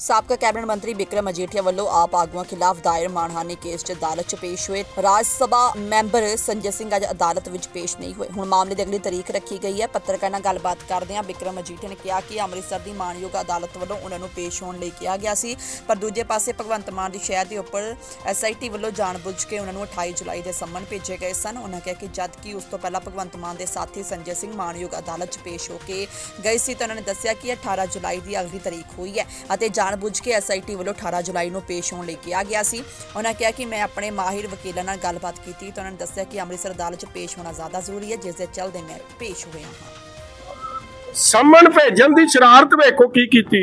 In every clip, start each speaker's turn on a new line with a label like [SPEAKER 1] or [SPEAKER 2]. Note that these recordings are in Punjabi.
[SPEAKER 1] ਸਾਬਕਾ ਕੈਬਨਿਟ ਮੰਤਰੀ ਬਿਕਰਮ ਅਜੀਠੀਆ ਵੱਲੋਂ ਆਪ ਆਗੂਆਂ ਖਿਲਾਫ ਦਾਇਰ ਮਾਨਹਾਨੀ ਕੇਸ 'ਚ ਅਦਾਲਤ 'ਚ ਪੇਸ਼ ਹੋਏ। ਰਾਜ ਸਭਾ ਮੈਂਬਰ ਸੰਜੇ ਸਿੰਘ ਅੱਜ ਅਦਾਲਤ ਵਿੱਚ ਪੇਸ਼ ਨਹੀਂ ਹੋਏ। ਹੁਣ ਮਾਮਲੇ ਦੀ ਅਗਲੀ ਤਾਰੀਖ ਰੱਖੀ ਗਈ ਹੈ। ਪੱਤਰਕਾਰ ਨਾਲ ਗੱਲਬਾਤ ਕਰਦਿਆਂ ਬਿਕਰਮ ਮਜੀਠੀਆ ਨੇ ਕਿਹਾ ਕਿ ਅੰਮ੍ਰਿਤਸਰ ਦੀ ਮਾਨਯੋਗ ਅਦਾਲਤ ਵੱਲੋਂ ਉਹਨਾਂ ਨੂੰ ਪੇਸ਼ ਹੋਣ ਲਈ ਕਿਹਾ ਗਿਆ ਸੀ। ਪਰ ਦੂਜੇ ਪਾਸੇ ਭਗਵੰਤ ਮਾਨ ਦੀ ਸ਼ਹਿਰ ਦੇ ਉੱਪਰ ਐਸਆਈਟੀ ਵੱਲੋਂ ਜਾਣਬੁੱਝ ਕੇ ਉਹਨਾਂ ਨੂੰ 28 ਜੁਲਾਈ ਦੇ ਸੰਮਨ ਭੇਜੇ ਗਏ ਸਨ। ਉਹਨਾਂ ਕਿਹਾ ਕਿ ਜਦ ਕਿ ਉਸ ਤੋਂ ਪਹਿਲਾਂ ਭਗਵੰਤ ਮਾਨ ਦੇ ਸਾਥੀ ਸੰਜੇ ਸਿੰਘ ਮਾਨਯੋਗ ਅਦਾਲਤ 'ਚ ਪੇਸ਼ ਹੋ ਕੇ ਗਏ ਸੀ ਤਾਂ ਉਹਨਾਂ ਨੇ ਦੱਸਿਆ ਕਿ 18 ਜੁਲਾਈ ਦੀ ਅਗਲੀ ਤਾਰੀਖ ਹੋਈ ਹੈ ਅਤੇ ਜਾਣਬੁੱਝ ਕੇ ਐਸਆਈਟੀ ਵੱਲੋਂ 18 ਜੁਲਾਈ ਨੂੰ ਪੇਸ਼ ਹੋਣ ਲਈ ਕਿਹਾ ਗਿਆ ਸੀ। ਉਹਨਾਂ ਕਿਹਾ ਕਿ ਮੈਂ ਆਪਣੇ ਮਾਹਿਰ ਵਕੀਲਾਂ ਨਾਲ ਗੱਲਬਾਤ ਕੀਤੀ ਤਾਂ ਉਹਨਾਂ ਨੇ ਦੱਸਿਆ ਕਿ ਅੰਮ੍ਰਿਤਸਰ ਅਦਾਲਤ 'ਚ ਪੇਸ਼ ਹੋਣਾ ਜ਼ਿਆਦਾ ਜ਼ਰੂਰੀ ਹੈ, ਜਿਸ ਦੇ ਚੱਲਦੇ ਮੈਂ ਪੇਸ਼ ਹੋਇਆ ਹਾਂ।
[SPEAKER 2] ਸਮਨ ਭੇਜਣ ਦੀ ਸ਼ਰਾਰਤ ਵੇਖੋ ਕੀ ਕੀਤੀ।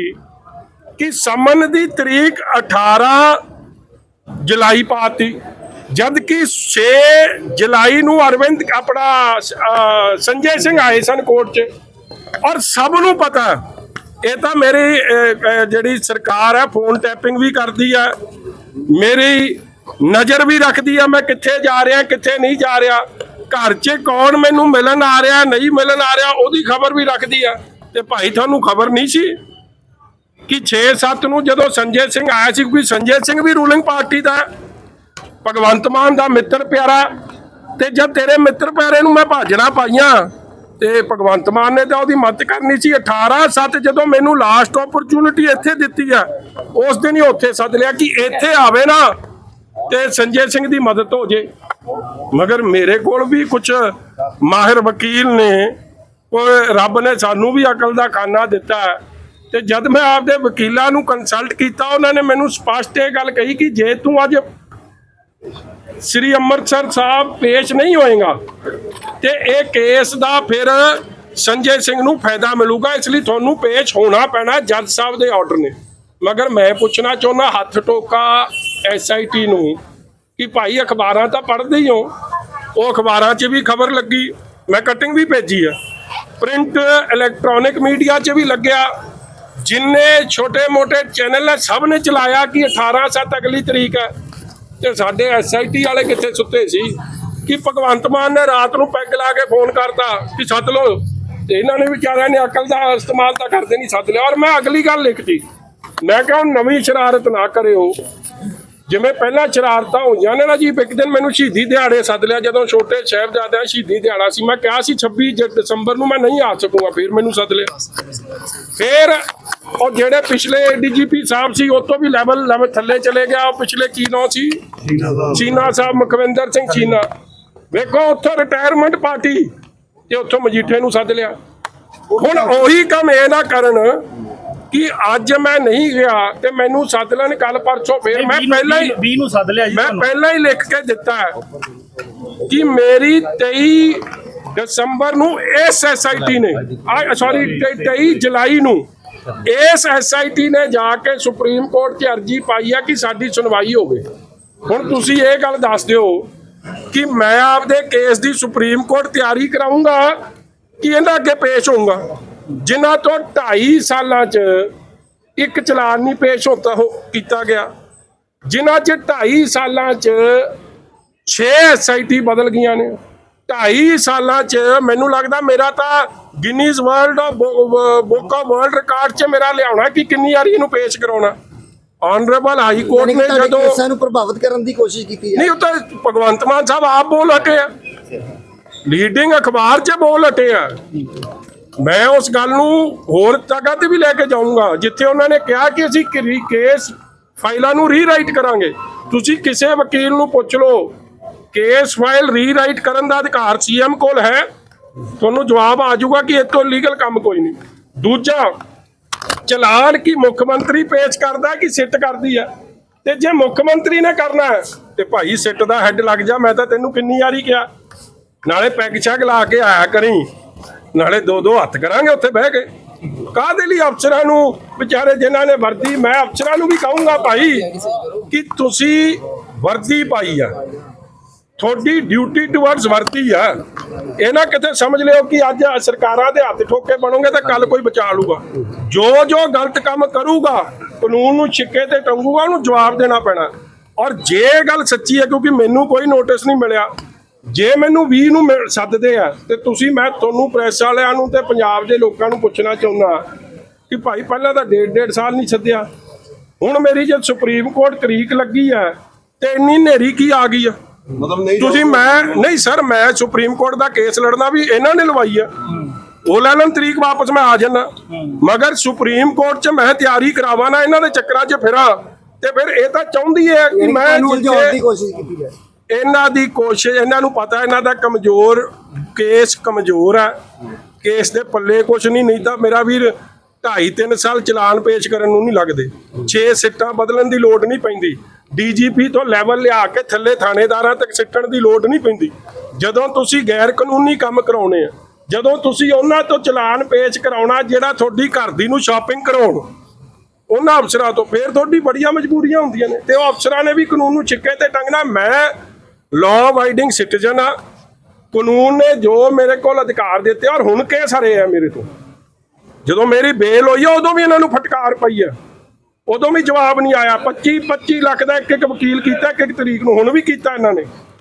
[SPEAKER 2] ਕਿ ਸਮਨ ਦੀ ਤਰੀਕ 18 ਜੁਲਾਈ ਪਾਤੀ ਜਦ ਕਿ 6 ਜੁਲਾਈ ਨੂੰ ਅਰਵਿੰਦ ਆਪਣਾ ਸੰਜੇ ਸਿੰਘ ਆਏ ਸਨ ਕੋਰਟ 'ਚ। ਔਰ ਸਭ ਨੂੰ ਪਤਾ ਇਹ ਤਾਂ ਮੇਰੀ ਜਿਹੜੀ ਸਰਕਾਰ ਹੈ ਫੋਨ ਟੈਪਿੰਗ ਵੀ ਕਰਦੀ ਹੈ ਮੇਰੀ ਨਜ਼ਰ ਵੀ ਰੱਖਦੀ ਆ, ਮੈਂ ਕਿੱਥੇ ਜਾ ਰਿਹਾ, ਕਿੱਥੇ ਨਹੀਂ ਜਾ ਰਿਹਾ। ਘਰ 'ਚ ਕੌਣ ਮੈਨੂੰ ਮਿਲਣ ਆ ਰਿਹਾ, ਨਹੀਂ ਮਿਲਣ ਆ ਰਿਹਾ, ਉਹਦੀ ਖਬਰ ਵੀ ਰੱਖਦੀ ਆ। ਤੇ ਭਾਈ, ਤੁਹਾਨੂੰ ਖਬਰ ਨਹੀਂ ਸੀ ਕਿ 6-7 ਨੂੰ ਜਦੋਂ ਸੰਜੇ ਸਿੰਘ ਆਇਆ ਸੀ, ਕਿਉਂਕਿ ਸੰਜੇ ਸਿੰਘ ਵੀ ਰੂਲਿੰਗ ਪਾਰਟੀ ਦਾ, ਭਗਵੰਤ ਮਾਨ ਦਾ ਮਿੱਤਰ ਪਿਆਰਾ, ਤੇ ਜਦ ਤੇਰੇ ਮਿੱਤਰ ਪਿਆਰੇ ਨੂੰ ਮੈਂ ਭਾਜਣਾ ਪਾਈਆਂ ਤੇ ਭਗਵੰਤ ਮਾਨ ਨੇ ਤਾਂ ਉਹਦੀ ਮਦਦ ਕਰਨੀ ਸੀ। 18-7 ਜਦੋਂ ਮੈਨੂੰ ਲਾਸਟ ਓਪਰਚੁਨਿਟੀ ਇੱਥੇ ਦਿੱਤੀ ਆ, ਉਸ ਦਿਨ ਹੀ ਉੱਥੇ ਸੱਦ ਲਿਆ ਕਿ ਇੱਥੇ ਆਵੇ ਨਾ ਤੇ ਸੰਜੇ ਸਿੰਘ ਦੀ ਮਦਦ ਹੋ ਜੇ। ਮਗਰ ਮੇਰੇ ਕੋਲ ਵੀ ਕੁਝ ਮਾਹਿਰ ਵਕੀਲ ਨੇ ਉਹ ਰੱਬ ਨੇ ਸਾਨੂੰ ਵੀ ਅਕਲ ਦਾ ਖਾਨਾ ਦਿੱਤਾ। ਤੇ ਜਦ ਮੈਂ ਆਪਦੇ ਵਕੀਲਾਂ ਨੂੰ ਕੰਸਲਟ ਕੀਤਾ, ਉਹਨਾਂ ਨੇ ਮੈਨੂੰ ਸਪਸ਼ਟ ਇਹ ਗੱਲ ਕਹੀ ਕਿ ਜੇ ਤੂੰ ਅੱਜ ਸ੍ਰੀ ਅੰਮ੍ਰਿਤਸਰ ਸਾਹਿਬ ਪੇਸ਼ ਨਹੀਂ ਹੋਏਗਾ ਤੇ ਇਹ ਕੇਸ ਦਾ ਫਿਰ ਸੰਜੇ ਸਿੰਘ ਨੂੰ ਫਾਇਦਾ ਮਿਲੂਗਾ, ਇਸ ਲਈ ਤੁਹਾਨੂੰ ਪੇਸ਼ ਹੋਣਾ ਪੈਣਾ ਜੱਜ ਸਾਹਿਬ ਦੇ ਆਰਡਰ ਨੇ। ਮਗਰ ਮੈਂ ਪੁੱਛਣਾ ਚਾਹੁੰਦਾ, ਹੱਥ ਟੋਕਾ ਐਸਆਈਟੀ ਨੂੰ ਕਿ ਭਾਈ ਅਖਬਾਰਾਂ ਤਾਂ ਪੜ੍ਹਦੇ ਹੀ ਹੋ, ਉਹ ਅਖਬਾਰਾਂ 'ਚ ਵੀ ਖਬਰ ਲੱਗੀ, ਮੈਂ ਕਟਿੰਗ ਵੀ ਭੇਜੀ ਆ। ਪ੍ਰਿੰਟ ਇਲੈਕਟ੍ਰੋਨਿਕ ਮੀਡੀਆ 'ਚ ਵੀ ਲੱਗਿਆ, ਜਿੰਨੇ ਛੋਟੇ-ਮੋਟੇ ਚੈਨਲ ਹੈ ਸਭ ਨੇ ਚਲਾਇਆ ਕਿ 18 ਸੱਤ ਅਗਲੀ ਤਰੀਕ ਹੈ। ਤੇ ਸਾਡੇ ਐਸਆਈਟੀ ਵਾਲੇ ਕਿੱਥੇ ਸੁੱਤੇ ਸੀ? ਕਿ ਭਗਵੰਤ ਮਾਨ ਨੇ ਰਾਤ ਨੂੰ ਪੈਗ ਲਾ ਕੇ ਫੋਨ ਕਰਤਾ ਕਿ ਸੱਦ ਲਓ। ਤੇ ਇਹਨਾਂ ਨੇ ਵਿਚਾਰਿਆਂ ਨੇ ਅਕਲ ਦਾ ਇਸਤੇਮਾਲ ਤਾਂ ਕਰਦੇ ਨਹੀਂ ਸੱਦ ਲਿਆ। ਔਰ ਮੈਂ ਅਗਲੀ ਗੱਲ ਲਿਖਤੀ। ਮੈਂ ਕਿਹਾ ਹੁਣ ਨਵੀਂ ਸ਼ਰਾਰਤ ਨਾ ਕਰਿਓ। ਜਿਵੇਂ ਪਹਿਲਾਂ ਸ਼ਰਾਰਤਾਂ ਹੋਈਆਂ ਨੇ ਨਾ ਜੀ, ਇੱਕ ਦਿਨ ਮੈਨੂੰ ਸ਼ਹੀਦੀ ਦਿਹਾੜੇ ਸੱਦ ਲਿਆ। ਜਦੋਂ ਛੋਟੇ ਸਾਹਿਬਜ਼ਾਦਿਆਂ ਸ਼ਹੀਦੀ ਦਿਹਾੜਾ ਸੀ, ਮੈਂ ਕਿਹਾ ਸੀ 26 ਦਸੰਬਰ ਨੂੰ ਮੈਂ ਨਹੀਂ ਆ ਸਕੂੰਗਾ, ਫਿਰ ਮੈਨੂੰ ਸੱਦ ਲਿਆ। ਫਿਰ ਉਹ ਜਿਹੜੇ ਪਿਛਲੇ ਡੀਜੀਪੀ ਸਾਹਿਬ ਸੀ ਉਹ ਤੋਂ ਵੀ ਲੈਵਲ ਲੈਵਲ ਥੱਲੇ ਚਲੇ ਗਿਆ। ਉਹ ਪਿਛਲੇ ਕੀ ਨਾਂ ਸੀ? ਚੀਨਾ ਸਾਹਿਬ। ਮੁਖਵਿੰਦਰ ਸਿੰਘ ਚੀਨਾ। ਵੇਖੋ ਉੱਥੋਂ ਰਿਟਾਇਰਮੈਂਟ ਪਾਰਟੀ ਤੇ ਉੱਥੋਂ ਮਜੀਠੇ ਨੂੰ ਸੱਦ ਲਿਆ। ਹੁਣ ਉਹੀ ਕੰਮ ਇਹ ਨਾ ਕਰਨ ਕਿ ਅੱਜ ਮੈਂ ਨਹੀਂ ਗਿਆ ਤੇ ਮੈਨੂੰ ਸੱਦ ਲੈਣ ਕੱਲ ਪਰਸੋਂ ਫਿਰ ਮੈਂ ਪਹਿਲਾਂ ਹੀ
[SPEAKER 3] 20 ਨੂੰ ਸੱਦ ਲਿਆ ਜੀ
[SPEAKER 2] ਮੈਂ ਪਹਿਲਾਂ ਹੀ ਲਿਖ ਕੇ ਦਿੱਤਾ ਹੈ ਕਿ ਮੇਰੀ 23 ਦਸੰਬਰ ਨੂੰ ਇਸ ਐਸਆਈਟੀ ਨੇ। ਸੌਰੀ 23 ਜੁਲਾਈ ਨੂੰ ਇਸ ਐਸਆਈਟੀ ਨੇ ਜਾ ਕੇ ਸੁਪਰੀਮ ਕੋਰਟ 'ਚ ਅਰਜੀ ਪਾਈ ਆ ਕਿ ਸਾਡੀ ਸੁਣਵਾਈ ਹੋਵੇ। ਹੁਣ ਤੁਸੀਂ ਇਹ ਗੱਲ ਦੱਸ ਦਿਓ ਕਿ ਮੈਂ ਆਪਦੇ ਕੇਸ ਦੀ ਸੁਪਰੀਮ ਕੋਰਟ ਤਿਆਰੀ ਕਰਾਉਂਗਾ ਕਿ ਇਹਨਾਂ ਅੱਗੇ ਪੇਸ਼ ਹੋਊਗਾ? ਜਿਨ੍ਹਾਂ ਤੋਂ 2.5 ਸਾਲਾਂ 'ਚ ਇੱਕ ਚਲਾਨ ਨਹੀਂ ਪੇਸ਼ ਹੁੰਦਾ ਹੋ, ਕੀਤਾ ਗਿਆ। ਜਿਨ੍ਹਾਂ 'ਚ 2.5 ਸਾਲਾਂ 'ਚ 6 ਐਸਆਈਟੀ ਬਦਲ ਗਈਆਂ ਨੇ। 2.5 ਸਾਲਾਂ 'ਚ ਮੈਨੂੰ ਲੱਗਦਾ ਮੇਰਾ ਤਾਂ Guinness world book of world record 'ਚ ਮੇਰਾ ਲਿਆਉਣਾ ਕਿ ਕਿੰਨੀ ਵਾਰੀ ਇਹਨੂੰ ਪੇਸ਼ ਕਰਾਉਣਾ। ਆਨਰੇਬਲ ਹਾਈ ਕੋਰਟ ਨੇ ਜਦੋਂ
[SPEAKER 4] ਕੇਸਾਂ ਨੂੰ ਪ੍ਰਭਾਵਿਤ ਕਰਨ ਦੀ ਕੋਸ਼ਿਸ਼ ਕੀਤੀ ਹੈ।
[SPEAKER 2] ਨਹੀਂ ਉਹ ਤਾਂ ਭਗਵੰਤ ਮਾਨ ਸਾਹਿਬ ਆਪ ਬੋਲ ਹਟੇ ਆ। ਲੀਡਿੰਗ ਅਖਬਾਰ 'ਚ ਬੋਲ ਹਟੇ ਆ। ਮੈਂ ਉਸ ਗੱਲ ਨੂੰ ਹੋਰ ਜਗ੍ਹਾ ਤੇ ਵੀ ਲੈ ਕੇ ਜਾਊਂਗਾ ਜਿੱਥੇ ਉਹਨਾਂ ਨੇ ਕਿਹਾ ਕਿ ਅਸੀਂ ਕੇਸ ਫਾਈਲਾਂ ਨੂੰ ਰੀਰਾਈਟ ਕਰਾਂਗੇ। ਤੁਸੀਂ ਕਿਸੇ ਵਕੀਲ ਨੂੰ ਪੁੱਛ ਲਓ ਕੇਸ ਫਾਈਲ ਰੀਰਾਈਟ ਕਰਨ ਦਾ ਅਧਿਕਾਰ ਸੀਐਮ ਕੋਲ ਹੈ। ਤੁਹਾਨੂੰ ਜਵਾਬ ਆ ਜਾਊਗਾ ਕਿ ਇਹ ਤੋਂ ਲੀਗਲ ਕੰਮ ਕੋਈ ਨਹੀਂ। ਦੂਜਾ, ਚਲਾਨ ਕੀ ਮੁੱਖ ਮੰਤਰੀ ਪੇਸ਼ ਕਰਦਾ ਕਿ ਸਿੱਟ ਕਰਦੀ ਆ ਤੇ ਜੇ ਮੁੱਖ ਮੰਤਰੀ ਨੇ ਕਰਨਾ ਹੈ, ਤੇ ਭਾਈ ਸਿੱਟ ਦਾ ਹੈੱਡ ਲੱਗ ਜਾ, ਮੈਂ ਤਾਂ ਤੈਨੂੰ ਕਿੰਨੀ ਵਾਰੀ ਕਿਹਾ। ਨਾਲੇ ਪੈਗ ਛੱਗ ਲਾ ਕੇ ਆਇਆ ਕਰੀ, ਨਾਲੇ ਦੋ ਦੋ ਹੱਥ ਕਰਾਂਗੇ ਉੱਥੇ ਬਹਿ ਕੇ। ਕਾਹਦੇ ਲਈ ਅਫਸਰਾਂ ਨੂੰ ਵਿਚਾਰੇ ਜਿਨ੍ਹਾਂ ਨੇ ਵਰਦੀ, ਮੈਂ ਅਫਸਰਾਂ ਨੂੰ ਵੀ ਕਹੂੰਗਾ ਭਾਈ ਕਿ ਤੁਸੀਂ ਵਰਦੀ ਪਾਈ ਆ। ਤੁਹਾਡੀ ਡਿਊਟੀ ਟੁਵਰਡਸ ਵਰਤੀ ਆ। ਇਹ ਨਾ ਕਿਤੇ ਸਮਝ ਲਿਓ ਕਿ ਅੱਜ ਸਰਕਾਰਾਂ ਦੇ ਹੱਥ ਠੋਕੇ ਬਣੋਗੇ ਤਾਂ ਕੱਲ ਕੋਈ ਬਚਾ ਲੂਗਾ ਜੋ ਜੋ ਗਲਤ ਕੰਮ ਕਰੂਗਾ, ਕਾਨੂੰਨ ਨੂੰ ਛਿੱਕੇ ਤੇ ਟੰਗੂਗਾ, ਉਹਨੂੰ ਜਵਾਬ ਦੇਣਾ ਪੈਣਾ। ਔਰ ਜੇ ਇਹ ਗੱਲ ਸੱਚੀ ਹੈ, ਕਿਉਂਕਿ ਮੈਨੂੰ ਕੋਈ ਨੋਟਿਸ ਨਹੀਂ ਮਿਲਿਆ, ਜੇ ਮੈਨੂੰ 20 ਨੂੰ ਮਿਲ- ਸੱਦਦੇ ਆ, ਤੇ ਤੁਸੀਂ ਮੈਂ ਤੁਹਾਨੂੰ ਪ੍ਰੈਸ ਵਾਲਿਆਂ ਨੂੰ ਤੇ ਪੰਜਾਬ ਦੇ ਲੋਕਾਂ ਨੂੰ ਪੁੱਛਣਾ ਚਾਹੁੰਦਾ ਕਿ ਭਾਈ ਪਹਿਲਾਂ ਤਾਂ ਡੇਢ ਡੇਢ ਸਾਲ ਨਹੀਂ ਸੱਦਿਆ। ਹੁਣ ਮੇਰੀ ਜੇ ਸੁਪਰੀਮ ਕੋਰਟ ਤਰੀਕ ਲੱਗੀ ਹੈ, ਤੇ ਇੰਨੀ ਹਨੇਰੀ ਕੀ ਆ ਗਈ ਆ?
[SPEAKER 4] ਮਤਲਬ ਨਹੀਂ
[SPEAKER 2] ਤੁਸੀਂ ਮੈਂ ਨਹੀਂ ਸਰ ਮੈਂ ਸੁਪਰੀਮ ਕੋਰਟ ਦਾ ਕੇਸ ਲੜਨਾ ਵੀ ਇਹਨਾਂ ਨੇ ਲਵਾਈ ਆ। ਉਹ ਲੈ ਲੈਣ ਤਰੀਕ ਵਾਪਸ ਮੈਂ ਆ ਜਾਣਾ ਮਗਰ ਸੁਪਰੀਮ ਕੋਰਟ 'ਚ ਮੈਂ ਤਿਆਰੀ ਕਰਾਵਾਂ ਨਾ ਇਹਨਾਂ ਦੇ ਚੱਕਰਾਂ 'ਚ ਫਿਰਾਂ। ਤੇ ਫਿਰ ਇਹ ਤਾਂ ਚਾਹੁੰਦੀ ਹੈ ਕਿ ਮੈਂ ਜਿੱਥੇ-
[SPEAKER 4] ਦੀ ਕੋਸ਼ਿਸ਼ ਕੀਤੀ ਹੈ
[SPEAKER 2] ਇਹਨਾਂ ਦੀ ਕੋਸ਼ਿਸ਼ ਇਹਨਾਂ ਨੂੰ ਪਤਾ ਇਹਨਾਂ ਦਾ ਕਮਜ਼ੋਰ ਕੇਸ ਕਮਜ਼ੋਰ ਹੈ ਕੇਸ ਦੇ ਪੱਲੇ ਕੁਛ ਨਹੀਂ ਨਹੀਂ ਤਾਂ ਮੇਰਾ ਵੀਰ 2.5 3 ਸਾਲ ਚਲਾਨ ਪੇਸ਼ ਕਰਨ ਨੂੰ ਨਹੀਂ ਲੱਗਦੇ। 6 ਸਿੱਟਾਂ ਬਦਲਣ ਦੀ ਲੋੜ ਨਹੀਂ ਪੈਂਦੀ। ਡੀਜੀਪੀ ਤੋਂ ਲੈਵਲ ਲਿਆ ਕੇ ਥੱਲੇ ਥਾਣੇਦਾਰਾਂ ਤੱਕ ਸਿੱਟਣ ਦੀ ਲੋੜ ਨਹੀਂ ਪੈਂਦੀ। ਜਦੋਂ ਤੁਸੀਂ ਗੈਰ ਕਾਨੂੰਨੀ ਕੰਮ ਕਰਾਉਣੇ ਆ, ਜਦੋਂ ਤੁਸੀਂ ਉਹਨਾਂ ਤੋਂ ਚਲਾਨ ਪੇਸ਼ ਕਰਾਉਣਾ ਜਿਹੜਾ ਤੁਹਾਡੀ ਘਰ ਦੀ ਨੂੰ ਸ਼ਾਪਿੰਗ ਕਰਾਉਣ, ਉਹਨਾਂ ਅਫਸਰਾਂ ਤੋਂ ਫੇਰ ਤੁਹਾਡੀ ਬੜੀਆਂ ਮਜਬੂਰੀਆਂ ਹੁੰਦੀਆਂ ਨੇ। ਤੇ ਉਹ ਅਫਸਰਾਂ ਨੇ ਵੀ ਕਾਨੂੰਨ ਨੂੰ ਛਿੱਕੇ ਤੇ ਟੰਗਣਾ। ਮੈਂ ਲਾਅ ਅਬਾਈਡਿੰਗ ਸਿਟੀਜ਼ਨ ਆ। ਕਾਨੂੰਨ ਨੇ ਜੋ ਮੇਰੇ ਕੋਲ ਅਧਿਕਾਰ ਦਿੱਤੇ ਔਰ ਹੁਣ ਕੇਸ ਹਰੇ ਆ ਮੇਰੇ ਤੋਂ। ਜਦੋਂ ਮੇਰੀ ਬੇਲ ਹੋਈ ਆ, ਉਦੋਂ ਵੀ ਇਹਨਾਂ ਨੂੰ ਫਟਕਾਰ ਪਈ ਆ। ਉਦੋਂ ਵੀ ਜਵਾਬ ਨਹੀਂ ਆਇਆ। 25 25 ਲੱਖ ਦਾ ਇੱਕ ਇੱਕ ਵਕੀਲ ਕੀਤਾ ਇੱਕ ਇੱਕ ਤਰੀਕ ਨੂੰ ਹੁਣ ਵੀ ਕੀਤਾ ਇਹਨਾਂ ਨੇ।